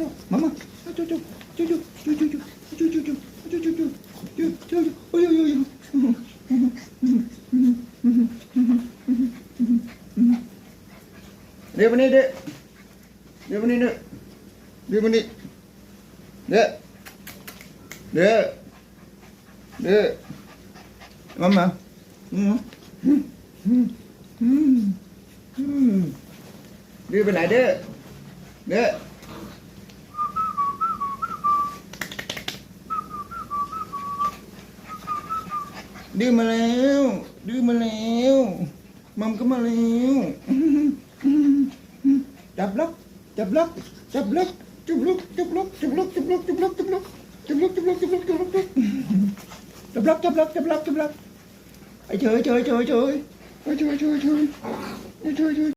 ร็วมามาจุ๊จุ๊จุ๊จุ๊จุ๊จุ๊จุ๊จุ๊จุ๊จุ๊จุ๊จุ๊จุ๊จุ๊จุ๊จุ๊โอ้ยโอ้ยโอ้ยเดี๋ยววันนี้เด้อเดี๋ยววันนี้เด้อเดี๋ยววันนี้เด้อเด้อเด้อมามาอืมอืมอืมอืมเดี๋ยวไปไหนเด้อเด้ ดื้อมาแล้ว ดื้อมาแล้วมัมก็มาแล้วจับล็อกจับล็อกจับล็อกจับล็อกจับล็อกจับล็อกจับล็อกจับล็อกจับล็อกจับล็อกจับล็อกจับล็อกจับล็อกจับล็อกจับล็อกจับล็อกจับล็อกไอ้เฉยเฉยเฉยเฉยไอ้เฉยเฉยเฉยไอ้เฉยเฉย